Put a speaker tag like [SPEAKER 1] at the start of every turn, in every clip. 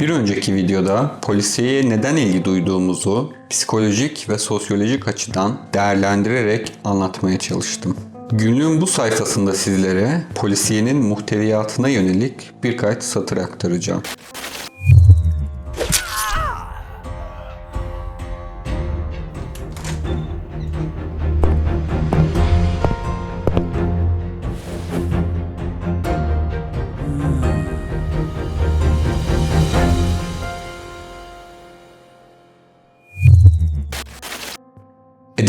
[SPEAKER 1] Bir önceki videoda polisiyeye neden ilgi duyduğumuzu psikolojik ve sosyolojik açıdan değerlendirerek anlatmaya çalıştım. Günlüğün bu sayfasında sizlere polisiyenin muhteviyatına yönelik birkaç satır aktaracağım.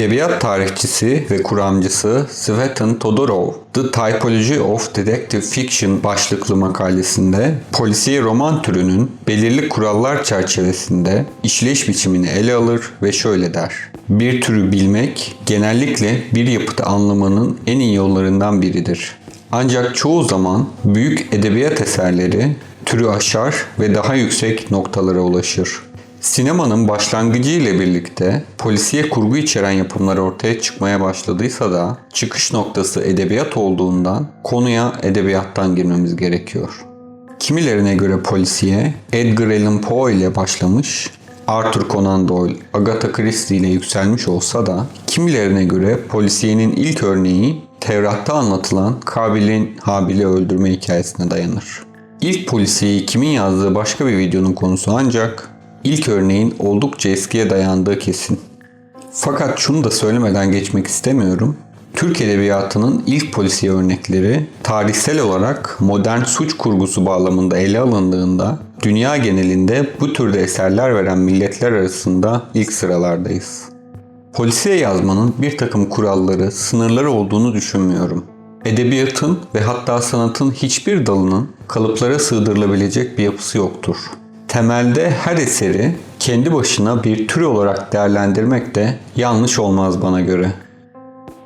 [SPEAKER 1] Edebiyat tarihçisi ve kuramcısı Svetan Todorov, The Typology of Detective Fiction başlıklı makalesinde polisiye roman türünün belirli kurallar çerçevesinde işleyiş biçimini ele alır ve şöyle der. Bir türü bilmek genellikle bir yapıtı anlamanın en iyi yollarından biridir. Ancak çoğu zaman büyük edebiyat eserleri türü aşar ve daha yüksek noktalara ulaşır. Sinemanın başlangıcı ile birlikte polisiye kurgu içeren yapımlar ortaya çıkmaya başladıysa da çıkış noktası edebiyat olduğundan konuya edebiyattan girmemiz gerekiyor. Kimilerine göre polisiye Edgar Allan Poe ile başlamış, Arthur Conan Doyle, Agatha Christie ile yükselmiş olsa da kimilerine göre polisiyenin ilk örneği Tevrat'ta anlatılan Kabil'in Habil'i öldürme hikayesine dayanır. İlk polisiyeyi kimin yazdığı başka bir videonun konusu ancak ilk örneğin oldukça eskiye dayandığı kesin. Fakat şunu da söylemeden geçmek istemiyorum. Türk Edebiyatı'nın ilk polisiye örnekleri tarihsel olarak modern suç kurgusu bağlamında ele alındığında dünya genelinde bu türde eserler veren milletler arasında ilk sıralardayız. Polisiye yazmanın bir takım kuralları, sınırları olduğunu düşünmüyorum. Edebiyatın ve hatta sanatın hiçbir dalının kalıplara sığdırılabilecek bir yapısı yoktur. Temelde her eseri kendi başına bir tür olarak değerlendirmek de yanlış olmaz bana göre.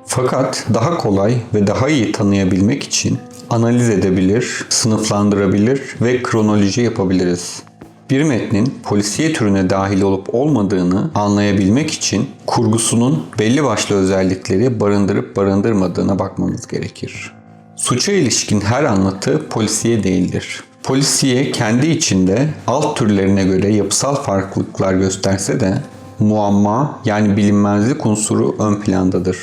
[SPEAKER 1] Fakat daha kolay ve daha iyi tanıyabilmek için analiz edebilir, sınıflandırabilir ve kronoloji yapabiliriz. Bir metnin polisiye türüne dahil olup olmadığını anlayabilmek için kurgusunun belli başlı özellikleri barındırıp barındırmadığına bakmamız gerekir. Suça ilişkin her anlatı polisiye değildir. Polisiye kendi içinde alt türlerine göre yapısal farklılıklar gösterse de muamma yani bilinmezlik unsuru ön plandadır.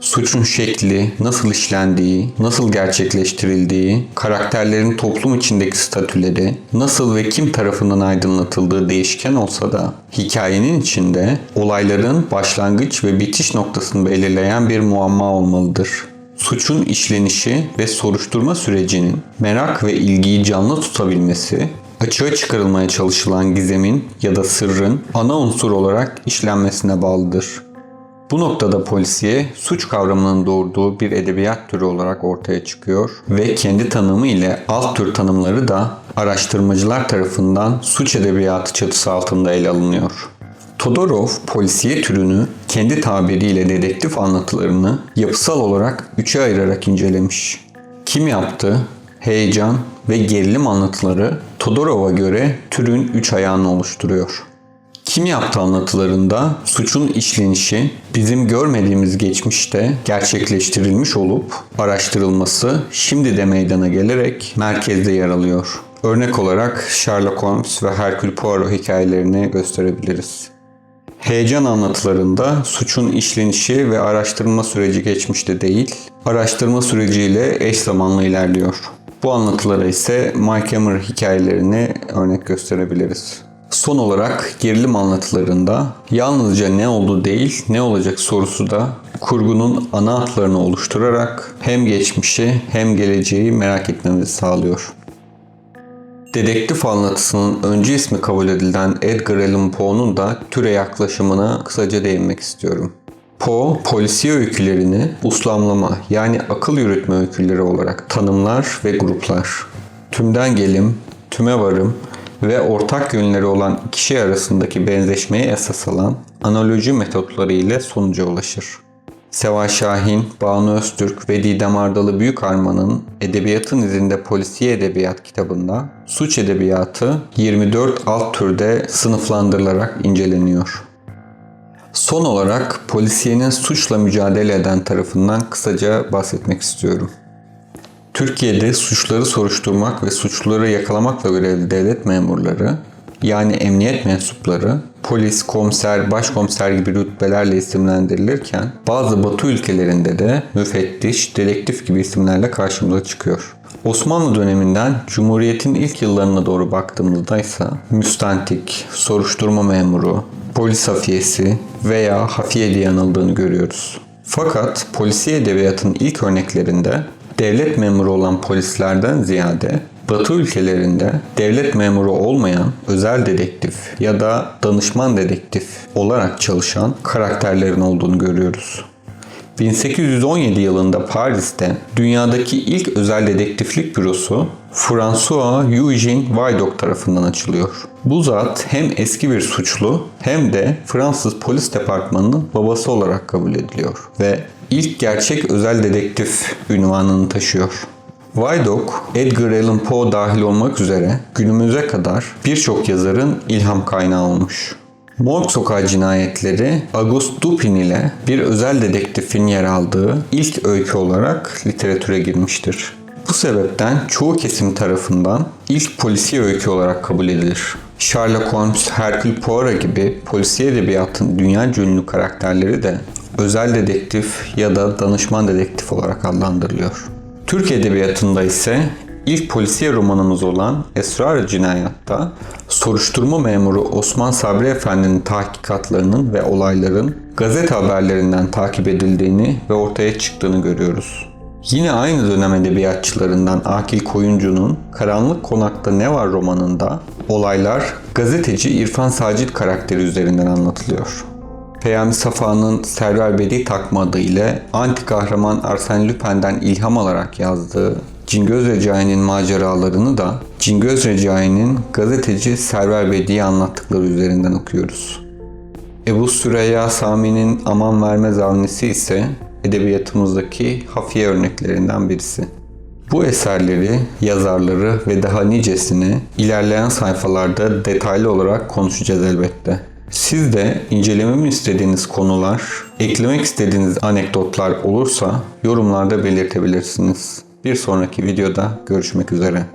[SPEAKER 1] Suçun şekli, nasıl işlendiği, nasıl gerçekleştirildiği, karakterlerin toplum içindeki statüleri, nasıl ve kim tarafından aydınlatıldığı değişken olsa da hikayenin içinde olayların başlangıç ve bitiş noktasını belirleyen bir muamma olmalıdır. Suçun işlenişi ve soruşturma sürecinin merak ve ilgiyi canlı tutabilmesi, açığa çıkarılmaya çalışılan gizemin ya da sırrın ana unsur olarak işlenmesine bağlıdır. Bu noktada polisiye suç kavramının doğurduğu bir edebiyat türü olarak ortaya çıkıyor ve kendi tanımı ile alt tür tanımları da araştırmacılar tarafından suç edebiyatı çatısı altında ele alınıyor. Todorov polisiye türünü kendi tabiriyle dedektif anlatılarını yapısal olarak üçe ayırarak incelemiş. Kim yaptı, heyecan ve gerilim anlatıları Todorov'a göre türün üç ayağını oluşturuyor. Kim yaptı anlatılarında suçun işlenişi bizim görmediğimiz geçmişte gerçekleştirilmiş olup araştırılması şimdi de meydana gelerek merkezde yer alıyor. Örnek olarak Sherlock Holmes ve Hercule Poirot hikayelerini gösterebiliriz. Heyecan anlatılarında suçun işlenişi ve araştırma süreci geçmişte değil, araştırma süreciyle eş zamanlı ilerliyor. Bu anlatılara ise Mike Hammer hikayelerini örnek gösterebiliriz. Son olarak gerilim anlatılarında yalnızca ne oldu değil ne olacak sorusu da kurgunun ana hatlarını oluşturarak hem geçmişi hem geleceği merak etmemizi sağlıyor. Dedektif anlatısının öncü ismi kabul edilen Edgar Allan Poe'nun da türe yaklaşımına kısaca değinmek istiyorum. Poe, polisiye öykülerini uslamlama yani akıl yürütme öyküleri olarak tanımlar ve gruplar. Tümden gelim, tüme varım ve ortak yönleri olan kişi arasındaki benzeşmeye esas alan analoji metotları ile sonuca ulaşır. Seval Şahin, Banu Öztürk ve Didem Ardalı Büyükarman'ın Edebiyatın İzinde Polisiye Edebiyat kitabında suç edebiyatı 24 alt türde sınıflandırılarak inceleniyor. Son olarak polisiyenin suçla mücadele eden tarafından kısaca bahsetmek istiyorum. Türkiye'de suçları soruşturmak ve suçluları yakalamakla görevli devlet memurları, yani emniyet mensupları, polis, komiser, başkomiser gibi rütbelerle isimlendirilirken bazı batı ülkelerinde de müfettiş, dedektif gibi isimlerle karşımıza çıkıyor. Osmanlı döneminden Cumhuriyet'in ilk yıllarına doğru baktığımızda ise müstentik, soruşturma memuru, polis hafiyesi veya hafiye diye anıldığını görüyoruz. Fakat polisiye edebiyatın ilk örneklerinde devlet memuru olan polislerden ziyade Batı ülkelerinde devlet memuru olmayan özel dedektif ya da danışman dedektif olarak çalışan karakterlerin olduğunu görüyoruz. 1817 yılında Paris'te dünyadaki ilk özel dedektiflik bürosu François Eugène Vidocq tarafından açılıyor. Bu zat hem eski bir suçlu hem de Fransız polis departmanının babası olarak kabul ediliyor ve ilk gerçek özel dedektif ünvanını taşıyor. Vidocq, Edgar Allan Poe dahil olmak üzere günümüze kadar birçok yazarın ilham kaynağı olmuş. Morg Sokağı cinayetleri Auguste Dupin ile bir özel dedektifin yer aldığı ilk öykü olarak literatüre girmiştir. Bu sebepten çoğu kesim tarafından ilk polisiye öykü olarak kabul edilir. Sherlock Holmes, Hercule Poirot gibi polisiye edebiyatın dünya ünlü karakterleri de özel dedektif ya da danışman dedektif olarak adlandırılıyor. Türk Edebiyatı'nda ise ilk polisiye romanımız olan Esrar-ı Cinayat'ta soruşturma memuru Osman Sabri Efendi'nin tahkikatlarının ve olayların gazete haberlerinden takip edildiğini ve ortaya çıktığını görüyoruz. Yine aynı dönem edebiyatçılarından Akil Koyuncu'nun Karanlık Konakta Ne Var romanında olaylar gazeteci İrfan Sacit karakteri üzerinden anlatılıyor. Peyami Safa'nın Server Bedi takma adı ile anti kahraman Arsène Lupin'den ilham alarak yazdığı Cingöz Recai'nin maceralarını da Cingöz Recai'nin gazeteci Server Bedi'ye anlattıkları üzerinden okuyoruz. Ebu Süreyya Sami'nin Aman Vermez Avnisi ise edebiyatımızdaki hafiye örneklerinden birisi. Bu eserleri, yazarları ve daha nicesini ilerleyen sayfalarda detaylı olarak konuşacağız elbette. Siz de incelememi istediğiniz konular, eklemek istediğiniz anekdotlar olursa yorumlarda belirtebilirsiniz. Bir sonraki videoda görüşmek üzere.